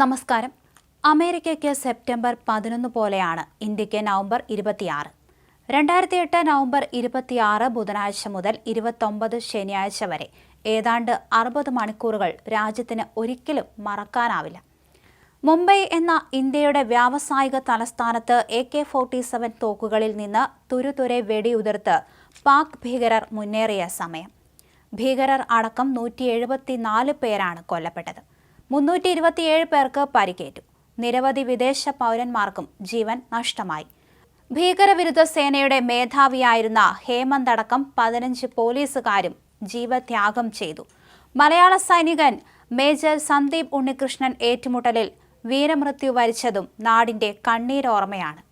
നമസ്കാരം. അമേരിക്കയ്ക്ക് സെപ്റ്റംബർ പതിനൊന്ന് പോലെയാണ് ഇന്ത്യയ്ക്ക് നവംബർ ഇരുപത്തിയാറ്. രണ്ടായിരത്തി എട്ട് നവംബർ ഇരുപത്തിയാറ് ബുധനാഴ്ച മുതൽ ഇരുപത്തൊമ്പത് ശനിയാഴ്ച വരെ ഏതാണ്ട് അറുപത് മണിക്കൂറുകൾ രാജ്യത്തിന് ഒരിക്കലും മറക്കാനാവില്ല. മുംബൈ എന്ന ഇന്ത്യയുടെ വ്യാവസായിക തലസ്ഥാനത്ത് എ കെ ഫോർട്ടി സെവൻ തോക്കുകളിൽ നിന്ന് തുരുതുരെ വെടിയുതിർത്ത് പാക് ഭീകരർ മുന്നേറിയ സമയം. ഭീകരർ അടക്കം നൂറ്റി എഴുപത്തിനാല് പേരാണ് കൊല്ലപ്പെട്ടത്. മുന്നൂറ്റി ഇരുപത്തിയേഴ് പേർക്ക് പരിക്കേറ്റു. നിരവധി വിദേശ പൗരന്മാർക്കും ജീവൻ നഷ്ടമായി. ഭീകരവിരുദ്ധ സേനയുടെ മേധാവിയായിരുന്ന ഹേമന്ത് അടക്കം പതിനഞ്ച് പോലീസുകാരും ജീവത്യാഗം ചെയ്തു. മലയാള സൈനികൻ മേജർ സന്ദീപ് ഉണ്ണികൃഷ്ണൻ ഏറ്റുമുട്ടലിൽ വീരമൃത്യു വരിച്ചതും നാടിന്റെ കണ്ണീരോർമ്മയാണ്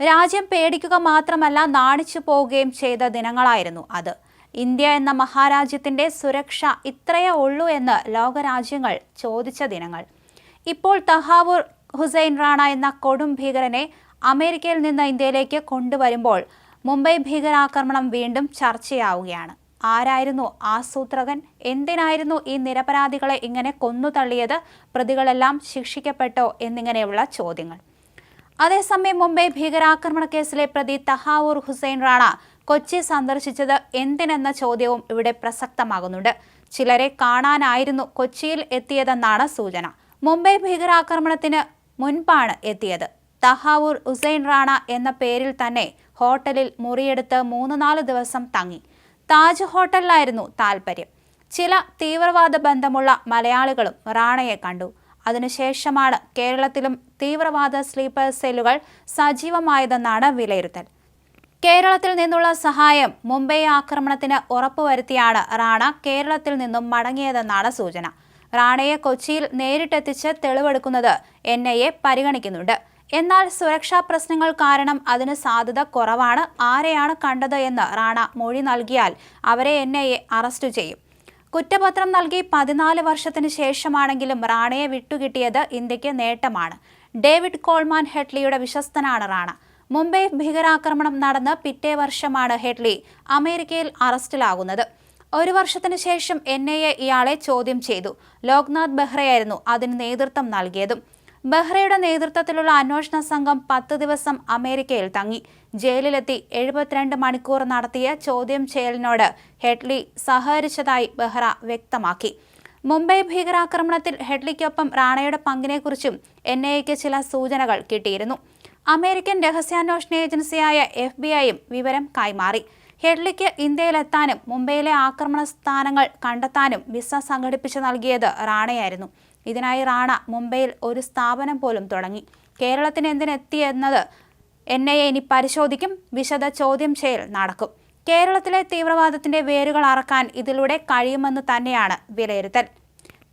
രാജ്യം പേടിക്കുക മാത്രമല്ല നാണിച്ചു പോവുകയും ചെയ്ത ദിനങ്ങളായിരുന്നു അത്. ഇന്ത്യ എന്ന മഹാരാജ്യത്തിന്റെ സുരക്ഷ ഇത്രയേ ഉള്ളൂ എന്ന് ലോകരാജ്യങ്ങൾ ചോദിച്ച ദിനങ്ങൾ. ഇപ്പോൾ തഹാവൂർ ഹുസൈൻ റാണ എന്ന കൊടും ഭീകരനെ അമേരിക്കയിൽ നിന്ന് ഇന്ത്യയിലേക്ക് കൊണ്ടുവരുമ്പോൾ മുംബൈ ഭീകരാക്രമണം വീണ്ടും ചർച്ചയാവുകയാണ്. ആരായിരുന്നു ആസൂത്രകൻ? എന്തിനായിരുന്നു ഈ നിരപരാധികളെ ഇങ്ങനെ കൊന്നു തള്ളിയത് പ്രതികളെല്ലാം ശിക്ഷിക്കപ്പെട്ടോ എന്നിങ്ങനെയുള്ള ചോദ്യങ്ങൾ. അതേസമയം മുംബൈ ഭീകരാക്രമണ കേസിലെ പ്രതി തഹാവൂർ ഹുസൈൻ റാണ കൊച്ചി സന്ദർശിച്ചത് എന്തിനെന്ന ചോദ്യവും ഇവിടെ പ്രസക്തമാകുന്നുണ്ട്. ചിലരെ കാണാനായിരുന്നു കൊച്ചിയിൽ എത്തിയതെന്നാണ് സൂചന. മുംബൈ ഭീകരാക്രമണത്തിന് മുൻപാണ് എത്തിയത്. തഹാവൂർ ഉസൈൻ റാണ എന്ന പേരിൽ തന്നെ ഹോട്ടലിൽ മുറിയെടുത്ത് മൂന്ന് നാല് ദിവസം തങ്ങി. താജ് ഹോട്ടലിലായിരുന്നു താൽപ്പര്യം ചില തീവ്രവാദ ബന്ധമുള്ള മലയാളികളും റാണയെ കണ്ടു. അതിനുശേഷമാണ് കേരളത്തിലും തീവ്രവാദ സ്ലീപ്പർ സെല്ലുകൾ സജീവമായതെന്നാണ് വിലയിരുത്തൽ. കേരളത്തിൽ നിന്നുള്ള സഹായം മുംബൈ ആക്രമണത്തിന് ഉറപ്പുവരുത്തിയാണ് റാണ കേരളത്തിൽ നിന്നും മടങ്ങിയതെന്നാണ് സൂചന. റാണയെ കൊച്ചിയിൽ നേരിട്ടെത്തിച്ച് തെളിവെടുക്കുന്നത് എൻ ഐ എ പരിഗണിക്കുന്നുണ്ട്. എന്നാൽ സുരക്ഷാ പ്രശ്നങ്ങൾ കാരണം അതിന് സാധ്യത കുറവാണ് ആരെയാണ് കണ്ടത് എന്ന് റാണ മൊഴി നൽകിയാൽ അവരെ എൻ ഐ എ അറസ്റ്റ് ചെയ്യും. കുറ്റപത്രം നൽകി പതിനാല് വർഷത്തിന് ശേഷമാണെങ്കിലും റാണയെ വിട്ടുകിട്ടിയത് ഇന്ത്യയ്ക്ക് നേട്ടമാണ്. ഡേവിഡ് കോൾമാൻ ഹെഡ്ലിയുടെ വിശ്വസ്തനാണ് റാണ. മുംബൈ ഭീകരാക്രമണം നടന്ന് പിറ്റേ വർഷമാണ് ഹെഡ്ലി അമേരിക്കയിൽ അറസ്റ്റിലാകുന്നത്. ഒരു വർഷത്തിന് ശേഷം എൻ ഐ എ ഇയാളെ ചോദ്യം ചെയ്തു. ലോക്നാഥ് ബെഹ്റയായിരുന്നു അതിന് നേതൃത്വം നൽകിയതും. ബെഹ്റയുടെ നേതൃത്വത്തിലുള്ള അന്വേഷണ സംഘം പത്ത് ദിവസം അമേരിക്കയിൽ തങ്ങി. ജയിലിലെത്തി എഴുപത്തിരണ്ട് മണിക്കൂർ നടത്തിയ ചോദ്യം ചെയ്യലിനോട് ഹെഡ്ലി സഹകരിച്ചതായി ബെഹ്റ വ്യക്തമാക്കി. മുംബൈ ഭീകരാക്രമണത്തിൽ ഹെഡ്ലിക്കൊപ്പം റാണയുടെ പങ്കിനെക്കുറിച്ചും എൻ ഐ എക്ക് ചില സൂചനകൾ കിട്ടിയിരുന്നു. അമേരിക്കൻ രഹസ്യാന്വേഷണ ഏജൻസിയായ എഫ് ബി ഐയും വിവരം കൈമാറി. ഹെഡ്ലിക്ക് ഇന്ത്യയിലെത്താനും മുംബൈയിലെ ആക്രമണ സ്ഥാനങ്ങൾ കണ്ടെത്താനും വിസ സംഘടിപ്പിച്ച് നൽകിയത് റാണയായിരുന്നു. ഇതിനായി റാണ മുംബൈയിൽ ഒരു സ്ഥാപനം പോലും തുടങ്ങി. കേരളത്തിന് എന്തിനെത്തിയെന്നത് എൻ ഐ എ ഇനി പരിശോധിക്കും വിശദ ചോദ്യം ചെയ്യൽ നടക്കും. കേരളത്തിലെ തീവ്രവാദത്തിന്റെ വേരുകൾ അറക്കാൻ ഇതിലൂടെ കഴിയുമെന്ന് തന്നെയാണ് വിലയിരുത്തൽ.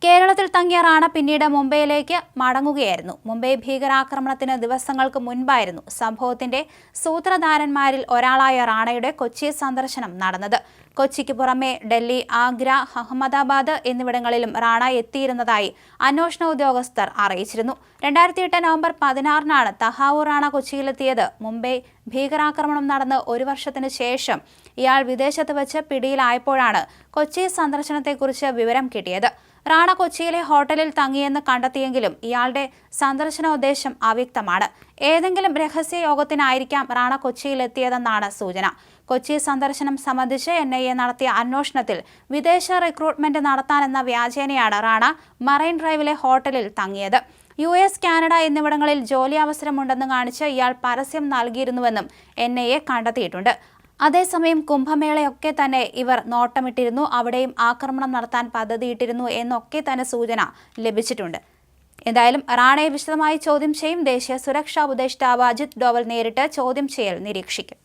കേരളത്തിൽ തങ്ങിയ റാണ പിന്നീട് മുംബൈയിലേക്ക് മടങ്ങുകയായിരുന്നു. മുംബൈ ഭീകരാക്രമണത്തിന് ദിവസങ്ങൾക്ക് മുൻപായിരുന്നു സംഭവത്തിന്റെ സൂത്രധാരന്മാരിൽ ഒരാളായ റാണയുടെ കൊച്ചി സന്ദർശനം നടന്നത്. കൊച്ചിക്ക് പുറമെ ഡൽഹി ആഗ്ര അഹമ്മദാബാദ് എന്നിവിടങ്ങളിലും റാണ എത്തിയിരുന്നതായി അന്വേഷണ ഉദ്യോഗസ്ഥർ അറിയിച്ചിരുന്നു. രണ്ടായിരത്തി എട്ട് നവംബർ പതിനാറിനാണ് തഹാവൂർ റാണ കൊച്ചിയിലെത്തിയത്. മുംബൈ ഭീകരാക്രമണം നടന്ന് ഒരു വർഷത്തിന് ശേഷം ഇയാൾ വിദേശത്ത് വെച്ച് പിടിയിലായപ്പോഴാണ് കൊച്ചി സന്ദർശനത്തെക്കുറിച്ച് വിവരം കിട്ടിയത്. റാണ കൊച്ചിയിലെ ഹോട്ടലിൽ തങ്ങിയെന്ന് കണ്ടെത്തിയെങ്കിലും ഇയാളുടെ സന്ദർശനോദ്ദേശം അവ്യക്തമാണ്. ഏതെങ്കിലും രഹസ്യ യോഗത്തിനായിരിക്കാം റാണ കൊച്ചിയിലെത്തിയതെന്നാണ് സൂചന. കൊച്ചി സന്ദർശനം സംബന്ധിച്ച് എൻ ഐ എ നടത്തിയ അന്വേഷണത്തിൽ വിദേശ റിക്രൂട്ട്മെന്റ് നടത്താനെന്ന വ്യാജേനയാണ് റാണ മറൈൻ ഡ്രൈവിലെ ഹോട്ടലിൽ തങ്ങിയത്. യു എസ് കാനഡ എന്നിവിടങ്ങളിൽ ജോലി അവസരമുണ്ടെന്ന് കാണിച്ച് ഇയാൾ പരസ്യം നൽകിയിരുന്നുവെന്നും എൻ ഐ എ കണ്ടെത്തിയിട്ടുണ്ട്. അതേസമയം കുംഭമേളയൊക്കെ തന്നെ ഇവർ നോട്ടമിട്ടിരുന്നു. അവിടെയും ആക്രമണം നടത്താൻ പദ്ധതിയിട്ടിരുന്നു എന്നൊക്കെ തന്നെ സൂചന ലഭിച്ചിട്ടുണ്ട്. എന്തായാലും റാണയെ വിശദമായി ചോദ്യം ചെയ്യും. ദേശീയ സുരക്ഷാ ഉപദേഷ്ടാവ് അജിത് ഡോവൽ നേരിട്ട് ചോദ്യം ചെയ്യൽ നിരീക്ഷിക്കും.